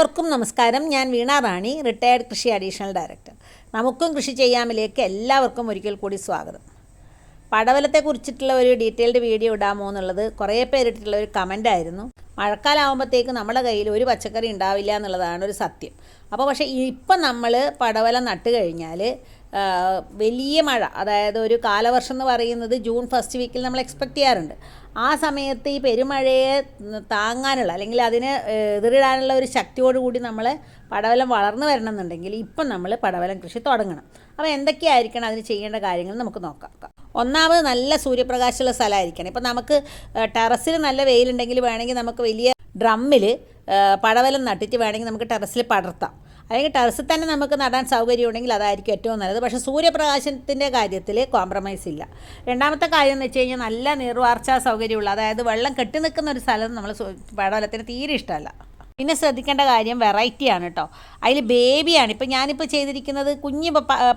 എല്ലാവർക്കും നമസ്കാരം. ഞാൻ വീണ റാണി റിട്ടയർഡ് കൃഷി അഡീഷണൽ ഡയറക്ടർ നമുക്കും കൃഷി ചെയ്യാമിലേക്ക് എല്ലാവർക്കും ഒരിക്കൽ കൂടി സ്വാഗതം. പടവലത്തെ കുറിച്ചിട്ടുള്ള ഒരു ഡീറ്റെയിൽഡ് വീഡിയോ ഇടാമോ എന്നുള്ളത് കുറേ പേരിട്ടിട്ടുള്ള ഒരു കമന്റ് ആയിരുന്നു. മഴക്കാലാവുമ്പോഴത്തേക്ക് നമ്മുടെ കയ്യിൽ ഒരു പച്ചക്കറി ഉണ്ടാവില്ല എന്നുള്ളതാണ് ഒരു സത്യം. അപ്പോൾ പക്ഷേ ഇപ്പം നമ്മൾ പടവലം നട്ട് കഴിഞ്ഞാൽ വലിയ മഴ അതായത് ഒരു കാലവർഷം എന്ന് പറയുന്നത് ജൂൺ ഫസ്റ്റ് വീക്കിൽ നമ്മൾ എക്സ്പെക്ട് ചെയ്യാറുണ്ട്. ആ സമയത്ത് ഈ പെരുമഴയെ താങ്ങാനുള്ള അല്ലെങ്കിൽ അതിന് എതിരിടാനുള്ള ഒരു ശക്തിയോടുകൂടി നമ്മൾ പടവലം വളർന്നു വരണം എന്നുണ്ടെങ്കിൽ ഇപ്പം നമ്മൾ പടവലം കൃഷി തുടങ്ങണം. അപ്പോൾ എന്തൊക്കെയായിരിക്കണം അതിന് ചെയ്യേണ്ട കാര്യങ്ങൾ നമുക്ക് നോക്കാം. ഒന്നാമത് നല്ല സൂര്യപ്രകാശമുള്ള സ്ഥലമായിരിക്കണം. ഇപ്പം നമുക്ക് ടെറസിൽ നല്ല വെയിലുണ്ടെങ്കിൽ വേണമെങ്കിൽ നമുക്ക് വലിയ ഡ്രമ്മിൽ പടവലം നട്ടിട്ട് വേണമെങ്കിൽ നമുക്ക് ടെറസിൽ പടർത്താം. അല്ലെങ്കിൽ ടെറസിൽ തന്നെ നമുക്ക് നടാൻ സൗകര്യം ഉണ്ടെങ്കിൽ അതായിരിക്കും ഏറ്റവും നല്ലത്. പക്ഷേ സൂര്യപ്രകാശത്തിന്റെ കാര്യത്തിൽ കോംപ്രമൈസ് ഇല്ല. രണ്ടാമത്തെ കാര്യം എന്ന് വെച്ച് കഴിഞ്ഞാൽ നല്ല നീർവാർച്ചാ സൗകര്യമുള്ള അതായത് വെള്ളം കെട്ടി നിൽക്കുന്ന ഒരു സ്ഥലം നമ്മൾ പടവലത്തിന് തീരെ ഇഷ്ടമല്ല. പിന്നെ ശ്രദ്ധിക്കേണ്ട കാര്യം വെറൈറ്റിയാണ് കേട്ടോ അതിൽ ബേബിയാണ് ഇപ്പം ഞാനിപ്പോൾ ചെയ്തിരിക്കുന്നത് കുഞ്ഞ്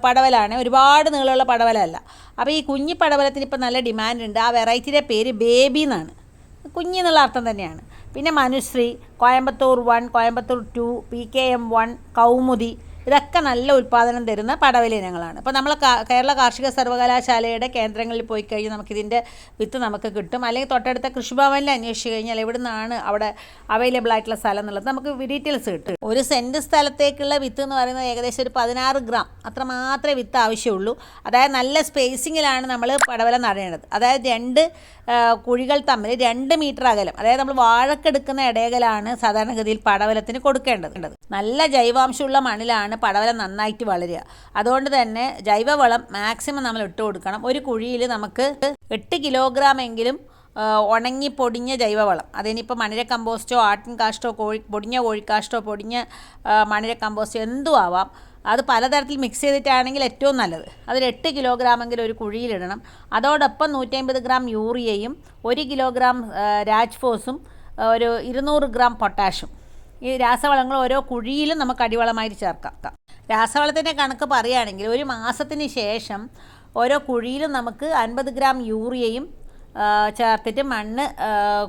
പടവലാണ്. ഒരുപാട് നീളമുള്ള പടവലല്ല. അപ്പോൾ ഈ കുഞ്ഞ് പടവലത്തിന് ഇപ്പം നല്ല ഡിമാൻഡ് ഉണ്ട്. ആ വെറൈറ്റിയുടെ പേര് ബേബി എന്നാണ്. കുഞ്ഞെന്നുള്ള അർത്ഥം തന്നെയാണ്. പിന്നെ Manushree Coimbatore one Coimbatore two P K M one Kaumudi. ഇതൊക്കെ നല്ല ഉൽപ്പാദനം തരുന്ന പടവലി ഇനങ്ങളാണ്. ഇപ്പോൾ നമ്മൾ കേരള കാർഷിക സർവകലാശാലയുടെ കേന്ദ്രങ്ങളിൽ പോയി കഴിഞ്ഞാൽ നമുക്കിതിന്റെ വിത്ത് നമുക്ക് കിട്ടും. അല്ലെങ്കിൽ തൊട്ടടുത്ത കൃഷിഭവനിൽ അന്വേഷിച്ച് കഴിഞ്ഞാൽ എവിടെ നിന്നാണ് അവിടെ അവൈലബിൾ ആയിട്ടുള്ള സ്ഥലം എന്നുള്ളത് നമുക്ക് ഡീറ്റെയിൽസ് കിട്ടും. ഒരു സെന്റ് സ്ഥലത്തേക്കുള്ള വിത്ത് എന്ന് പറയുന്നത് ഏകദേശം ഒരു പതിനാറ് ഗ്രാം അത്ര മാത്രമേ വിത്ത് ആവശ്യമുള്ളൂ. അതായത് നല്ല സ്പേസിങ്ങിലാണ് നമ്മൾ പടവല നടേണ്ടത്. അതായത് രണ്ട് കുഴികൾ തമ്മിൽ രണ്ട് മീറ്റർ അകലം. അതായത് നമ്മൾ വാഴക്കെടുക്കുന്ന ഇടയകലാണ് സാധാരണഗതിയിൽ പടവലത്തിന് കൊടുക്കേണ്ടത്. നല്ല ജൈവാംശമുള്ള മണ്ണിലാണ് പടവലം നന്നായിട്ട് വളരുക. അതുകൊണ്ട് തന്നെ ജൈവവളം മാക്സിമം നമ്മൾ ഇട്ട് കൊടുക്കണം. ഒരു കുഴിയിൽ നമുക്ക് എട്ട് കിലോഗ്രാം എങ്കിലും ഉണങ്ങി പൊടിഞ്ഞ ജൈവവളം. അതിനിപ്പോൾ മണിര കമ്പോസ്റ്റോ ആട്ടിൻ കാഷ്ടോ കോഴി പൊടിഞ്ഞ കോഴിക്കാഷ്ടോ പൊടിഞ്ഞ മണിര കമ്പോസ്റ്റോ എന്തും ആവാം. അത് പലതരത്തിൽ മിക്സ് ചെയ്തിട്ടാണെങ്കിൽ ഏറ്റവും നല്ലത്. അതിൽ എട്ട് കിലോഗ്രാമെങ്കിലും ഒരു കുഴിയിലിടണം അതോടൊപ്പം നൂറ്റമ്പത് ഗ്രാം യൂറിയയും ഒരു കിലോഗ്രാം രാജ്ഫോസും ഒരു ഇരുന്നൂറ് ഗ്രാം പൊട്ടാഷും ഈ രാസവളങ്ങൾ ഓരോ കുഴിയിലും നമുക്ക് അടിവളമായിട്ട് ചേർക്കാം. രാസവളത്തിന്റെ കണക്ക് പറയുകയാണെങ്കിൽ ഒരു മാസത്തിന് ശേഷം ഓരോ കുഴിയിലും നമുക്ക് അൻപത് ഗ്രാം യൂറിയയും ചേർത്തിട്ട് മണ്ണ്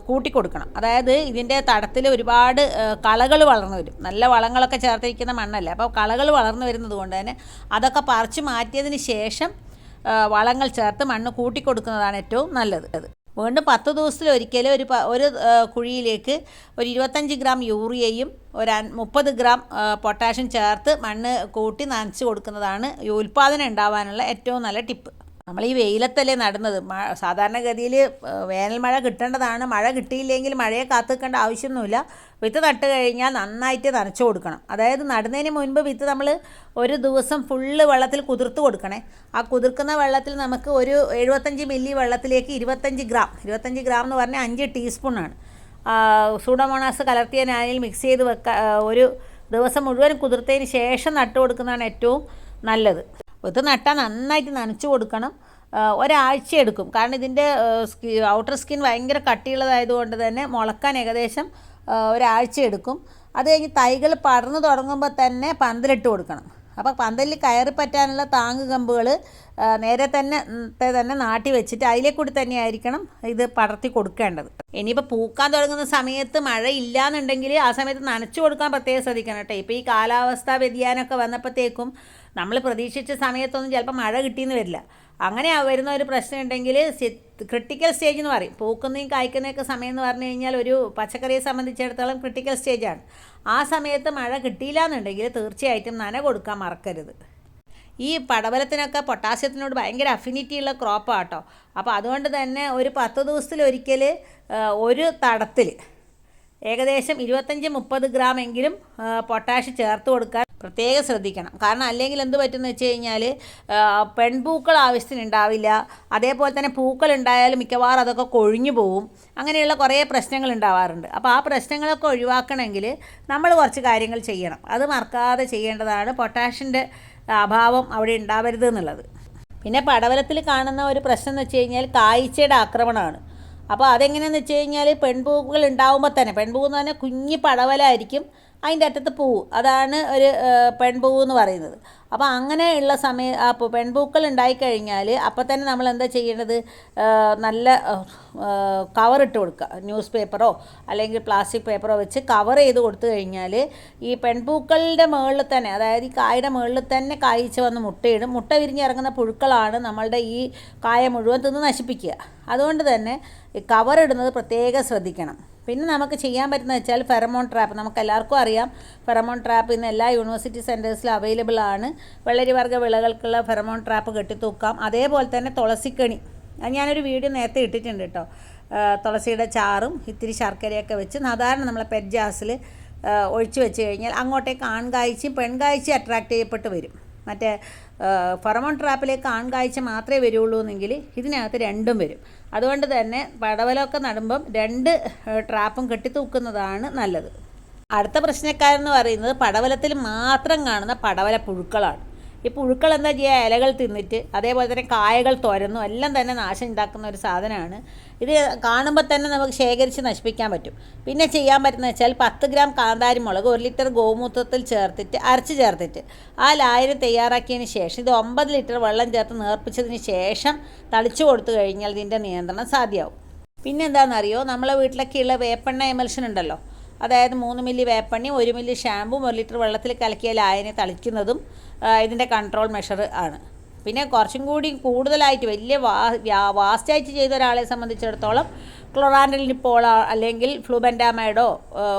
കൂട്ടിക്കൊടുക്കണം. അതായത് ഇതിന്റെ തടത്തിൽ ഒരുപാട് കളകൾ വളർന്നു വരും. നല്ല വളങ്ങളൊക്കെ ചേർത്തിരിക്കുന്ന മണ്ണല്ലേ? അപ്പോൾ കളകൾ വളർന്നു വരുന്നത് കൊണ്ട് തന്നെ അതൊക്കെ പറിച്ചു മാറ്റിയതിന് ശേഷം വളങ്ങൾ ചേർത്ത് മണ്ണ് കൂട്ടിക്കൊടുക്കുന്നതാണ് ഏറ്റവും നല്ലത്. വീണ്ടും പത്ത് ദിവസത്തിൽ ഒരിക്കൽ ഒരു ഒരു കുഴിയിലേക്ക് ഒരു ഇരുപത്തഞ്ച് ഗ്രാം യൂറിയയും ഒരു മുപ്പത് ഗ്രാം പൊട്ടാഷ്യം ചേർത്ത് മണ്ണ് കൂട്ടി നനച്ച് കൊടുക്കുന്നതാണ് ഉൽപ്പാദനം ഉണ്ടാവാനുള്ള ഏറ്റവും നല്ല ടിപ്പ്. നമ്മൾ ഈ വെയിലത്തല്ലേ നടന്നത്. സാധാരണഗതിയിൽ വേനൽ മഴ കിട്ടേണ്ടതാണ്. മഴ കിട്ടിയില്ലെങ്കിൽ മഴയെ കാത്തുക്കേണ്ട ആവശ്യമൊന്നുമില്ല. വിത്ത് നട്ട് കഴിഞ്ഞാൽ നന്നായിട്ട് നനച്ചു കൊടുക്കണം. അതായത് നടുന്നതിന് മുൻപ് വിത്ത് നമ്മൾ ഒരു ദിവസം ഫുള്ള് വെള്ളത്തിൽ കുതിർത്ത് കൊടുക്കണേ. ആ കുതിർക്കുന്ന വെള്ളത്തിൽ നമുക്ക് ഒരു എഴുപത്തഞ്ച് മില്ലി വെള്ളത്തിലേക്ക് ഇരുപത്തഞ്ച് ഗ്രാം ഇരുപത്തഞ്ച് ഗ്രാം എന്ന് പറഞ്ഞാൽ അഞ്ച് ടീസ്പൂണാണ്. സൂഡോമോണാസ് കലർത്തിയ നാനിൽ മിക്സ് ചെയ്ത് വെക്ക ഒരു ദിവസം മുഴുവൻ കുതിർത്തതിന് ശേഷം നട്ട് കൊടുക്കുന്നതാണ് ഏറ്റവും നല്ലത്. ഇത് നട്ടാൽ നന്നായിട്ട് നനച്ചു കൊടുക്കണം. ഒരാഴ്ച എടുക്കും. കാരണം ഇതിന്റെ സ്കി ഔട്ടർ സ്കിൻ ഭയങ്കര കട്ടിയുള്ളതായതുകൊണ്ട് തന്നെ മുളക്കാൻ ഏകദേശം ഒരാഴ്ച എടുക്കും. അത് കഴിഞ്ഞ് തൈകൾ പടർന്നു തുടങ്ങുമ്പോൾ തന്നെ പന്തലിട്ട് കൊടുക്കണം. അപ്പോൾ പന്തലിൽ കയറി പറ്റാനുള്ള താങ്ങ് കമ്പുകൾ നേരെ തന്നെ തന്നെ നാട്ടി വെച്ചിട്ട് അതിലെ കൂടി തന്നെ ആയിരിക്കണം ഇത് പടർത്തി കൊടുക്കേണ്ടത്. ഇനിയിപ്പോൾ പൂക്കാൻ തുടങ്ങുന്ന സമയത്ത് മഴ ഇല്ലാന്നുണ്ടെങ്കിൽ ആ സമയത്ത് നനച്ചു കൊടുക്കാൻ പ്രത്യേകം ശ്രദ്ധിക്കണം കേട്ടോ. ഇപ്പോൾ ഈ കാലാവസ്ഥാ വ്യതിയാനമൊക്കെ വന്നപ്പോഴത്തേക്കും നമ്മൾ പ്രതീക്ഷിച്ച സമയത്തൊന്നും ചിലപ്പോൾ മഴ കിട്ടിയെന്ന് വരില്ല. അങ്ങനെ വരുന്ന ഒരു പ്രശ്നം ഉണ്ടെങ്കിൽ ക്രിട്ടിക്കൽ സ്റ്റേജ് എന്ന് പറയും. പൂക്കുന്നതും കായ്ക്കുന്നതൊക്കെ സമയം എന്ന് പറഞ്ഞു കഴിഞ്ഞാൽ ഒരു പച്ചക്കറിയെ സംബന്ധിച്ചിടത്തോളം ക്രിട്ടിക്കൽ സ്റ്റേജാണ് ആ സമയത്ത് മഴ കിട്ടിയില്ല എന്നുണ്ടെങ്കിൽ തീർച്ചയായിട്ടും നന കൊടുക്കാൻ മറക്കരുത്. ഈ പടവലത്തിനൊക്കെ പൊട്ടാസ്യത്തിനോട് ഭയങ്കര അഫിനിറ്റി ഉള്ള ക്രോപ്പാട്ടോ അപ്പോൾ അതുകൊണ്ട് തന്നെ ഒരു പത്ത് ദിവസത്തിലൊരിക്കൽ ഒരു തടത്തിൽ ഏകദേശം ഇരുപത്തഞ്ച് മുപ്പത് ഗ്രാം എങ്കിലും പൊട്ടാഷ് ചേർത്ത് കൊടുക്കാൻ പ്രത്യേകം ശ്രദ്ധിക്കണം. കാരണം അല്ലെങ്കിൽ എന്ത് പറ്റുമെന്ന് വെച്ച് കഴിഞ്ഞാൽ പെൺപൂക്കൾ ആവശ്യത്തിന് ഉണ്ടാവില്ല. അതേപോലെ തന്നെ പൂക്കൾ ഉണ്ടായാലും മിക്കവാറും അതൊക്കെ കൊഴിഞ്ഞു പോവും. അങ്ങനെയുള്ള കുറേ പ്രശ്നങ്ങൾ ഉണ്ടാവാറുണ്ട്. അപ്പോൾ ആ പ്രശ്നങ്ങളൊക്കെ ഒഴിവാക്കണമെങ്കിൽ നമ്മൾ കുറച്ച് കാര്യങ്ങൾ ചെയ്യണം. അത് മറക്കാതെ ചെയ്യേണ്ടതാണ് പൊട്ടാഷിന്റെ അഭാവം അവിടെ ഉണ്ടാവരുത് എന്നുള്ളത്. പിന്നെ പടവലത്തിൽ കാണുന്ന ഒരു പ്രശ്നം എന്ന് വെച്ച് കഴിഞ്ഞാൽ കായ്ച്ചയുടെ ആക്രമണമാണ്. അപ്പോൾ അതെങ്ങനെയാണെന്ന് വെച്ച് കഴിഞ്ഞാൽ പെൺപൂക്കൾ ഉണ്ടാവുമ്പോൾ തന്നെ പെൺപൂ എന്ന് പറഞ്ഞാൽ കുഞ്ഞി പടവലായിരിക്കും അതിന്റെ അറ്റത്ത് പൂവ്. അതാണ് ഒരു പെൺപൂവെന്ന് പറയുന്നത്. അപ്പോൾ അങ്ങനെയുള്ള സമയ അപ്പോൾ പെൺപൂക്കൾ ഉണ്ടായിക്കഴിഞ്ഞാൽ അപ്പോൾ തന്നെ നമ്മൾ എന്താ ചെയ്യേണ്ടത് നല്ല കവറിട്ട് കൊടുക്കുക ന്യൂസ് പേപ്പറോ അല്ലെങ്കിൽ പ്ലാസ്റ്റിക് പേപ്പറോ വെച്ച് കവർ ചെയ്ത് കൊടുത്തു കഴിഞ്ഞാൽ ഈ പെൺപൂക്കളുടെ മുകളിൽ തന്നെ അതായത് ഈ കായുടെ മുകളിൽ തന്നെ കായ്ച്ച് വന്ന് മുട്ടയിടും. മുട്ട വിരിഞ്ഞിറങ്ങുന്ന പുഴുക്കളാണ് നമ്മളുടെ ഈ കായ മുഴുവൻ തിന്ന് നശിപ്പിക്കുക. അതുകൊണ്ട് തന്നെ ഇടുന്നത് പ്രത്യേകം ശ്രദ്ധിക്കണം. പിന്നെ നമുക്ക് ചെയ്യാൻ പറ്റുന്നത് വെച്ചാൽ ഫെറമോൺ ട്രാപ്പ്. നമുക്ക് എല്ലാവർക്കും അറിയാം ഫെറമോൺ ട്രാപ്പ് ഇന്ന് എല്ലാ യൂണിവേഴ്സിറ്റി സെന്റേഴ്സിലും അവൈലബിൾ ആണ്. വെള്ളരിവർഗ വിളകൾക്കുള്ള ഫെറമോൺ ട്രാപ്പ് കെട്ടിത്തൂക്കാം. അതേപോലെ തന്നെ തുളസിക്കണി. അത് ഞാനൊരു വീഡിയോ നേരത്തെ ഇട്ടിട്ടുണ്ട് കേട്ടോ. തുളസിയുടെ ചാറും ഇത്തിരി ശർക്കരയൊക്കെ വെച്ച് സാധാരണ നമ്മളെ പെറ്റ് ജാസിൽ ഒഴിച്ചു വെച്ച് കഴിഞ്ഞാൽ അങ്ങോട്ടേക്ക് ആൺകാഴ്ചയും പെൺകാഴ്ചയും അട്രാക്റ്റ് ചെയ്യപ്പെട്ട് വരും. മറ്റേ ഫറമോൺ ട്രാപ്പിലേക്ക് ആൺകാഴ്ച മാത്രമേ വരുള്ളൂ എന്നെങ്കിൽ ഇതിനകത്ത് രണ്ടും വരും. അതുകൊണ്ട് തന്നെ പടവലമൊക്കെ നടുമ്പം രണ്ട് ട്രാപ്പും കെട്ടിത്തൂക്കുന്നതാണ് നല്ലത്. അടുത്ത പ്രശ്നക്കാരെന്ന് പറയുന്നത് പടവലത്തിൽ മാത്രം കാണുന്ന പടവല പുഴുക്കളാണ്. ഈ പുഴുക്കൾ എന്താ ചെയ്യുക ഇലകൾ തിന്നിട്ട് അതേപോലെ തന്നെ കായകൾ തുരന്നു എല്ലാം തന്നെ നാശം ഉണ്ടാക്കുന്ന ഒരു സാധനമാണ്. ഇത് കാണുമ്പോൾ തന്നെ നമുക്ക് ശേഖരിച്ച് നശിപ്പിക്കാൻ പറ്റും. പിന്നെ ചെയ്യാൻ പറ്റുന്നത് വെച്ചാൽ പത്ത് ഗ്രാം കാന്താരി മുളക് ഒരു ലിറ്റർ ഗോമൂത്രത്തിൽ ചേർത്തിട്ട് അരച്ച് ചേർത്തിട്ട് ആ ലായനി തയ്യാറാക്കിയതിന് ശേഷം ഇത് ഒമ്പത് ലിറ്റർ വെള്ളം ചേർത്ത് നേർപ്പിച്ചതിന് ശേഷം തളിച്ചു കൊടുത്തു കഴിഞ്ഞാൽ ഇതിന്റെ നിയന്ത്രണം സാധ്യമാവും. പിന്നെ എന്താണെന്നറിയോ നമ്മളെ വീട്ടിലൊക്കെയുള്ള വേപ്പെണ്ണ എമൽഷൻ ഉണ്ടല്ലോ. അതായത് മൂന്ന് മില്ലി വേപ്പണ്ണി ഒരു മില്ലി ഷാമ്പും ഒരു ലിറ്റർ വെള്ളത്തിൽ കലക്കിയ ലായനി തളിക്കുന്നതും ഇതിന്റെ കൺട്രോൾ മെഷർ ആണ്. പിന്നെ കുറച്ചും കൂടി കൂടുതലായിട്ട് വലിയ വാ വാസ്റ്റായിട്ട് ചെയ്ത ഒരാളെ സംബന്ധിച്ചിടത്തോളം ക്ലൊറാൻഡലിപ്പോൾ അല്ലെങ്കിൽ ഫ്ലൂബെൻഡാമൈഡോ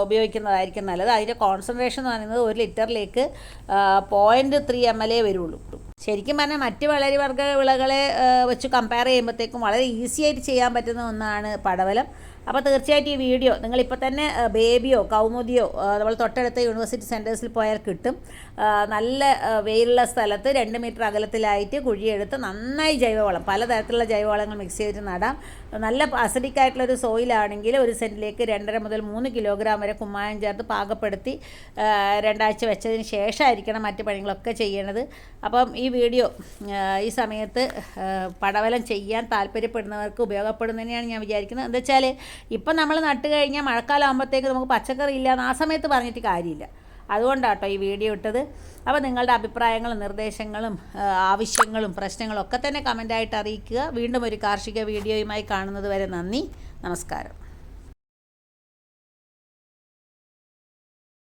ഉപയോഗിക്കുന്നതായിരിക്കും നല്ലത്. അതിന്റെ കോൺസെൻട്രേഷൻ എന്ന് പറയുന്നത് ഒരു ലിറ്ററിലേക്ക് പോയിന്റ് ത്രീ എം എൽ എ വരുള്ളൂ. ശരിക്കും പറഞ്ഞാൽ മറ്റ് വളരിവർഗ വിളകളെ വെച്ച് കമ്പയർ ചെയ്യുമ്പോഴത്തേക്കും വളരെ ഈസി ആയിട്ട് ചെയ്യാൻ പറ്റുന്ന ഒന്നാണ് പടവലം. അപ്പോൾ തീർച്ചയായിട്ടും ഈ വീഡിയോ നിങ്ങളിപ്പോൾ തന്നെ ബേബിയോ കൗമുദിയോ അതുപോലെ തൊട്ടടുത്ത യൂണിവേഴ്സിറ്റി സെന്റേഴ്സിൽ പോയാൽ കിട്ടും. നല്ല വെയിലുള്ള സ്ഥലത്ത് രണ്ട് മീറ്റർ അകലത്തിലായിട്ട് കുഴിയെടുത്ത് നന്നായി ജൈവവളം പലതരത്തിലുള്ള ജൈവവളങ്ങൾ മിക്സ് ചെയ്തിട്ട് നടാം. നല്ല അസിഡിക് ആയിട്ടുള്ളൊരു സോയിലാണെങ്കിൽ ഒരു സെന്റിലേക്ക് രണ്ടര മുതൽ മൂന്ന് കിലോഗ്രാം വരെ കുമ്മായം ചേർത്ത് പാകപ്പെടുത്തി രണ്ടാഴ്ച വെച്ചതിന് ശേഷമായിരിക്കണം മറ്റ് പണികളൊക്കെ ചെയ്യണത്. അപ്പം ഈ വീഡിയോ ഈ സമയത്ത് പടവലം ചെയ്യാൻ താല്പര്യപ്പെടുന്നവർക്ക് ഉപയോഗപ്പെടുന്നതിനെയാണ് ഞാൻ വിചാരിക്കുന്നത്. എന്താ വെച്ചാൽ ഇപ്പം നമ്മൾ നട്ട് കഴിഞ്ഞാൽ മഴക്കാലം ആകുമ്പോഴത്തേക്ക് നമുക്ക് പച്ചക്കറി ഇല്ല എന്ന് ആ സമയത്ത് പറഞ്ഞിട്ട് കാര്യമില്ല. അതുകൊണ്ടാട്ടോ ഈ വീഡിയോ ഇട്ടത്. അപ്പോൾ നിങ്ങളുടെ അഭിപ്രായങ്ങളും നിർദ്ദേശങ്ങളും ആവശ്യങ്ങളും പ്രശ്നങ്ങളും ഒക്കെ തന്നെ കമന്റായിട്ട് അറിയിക്കുക. വീണ്ടും ഒരു കാർഷിക വീഡിയോയുമായി കാണുന്നത് വരെ നന്ദി. നമസ്കാരം.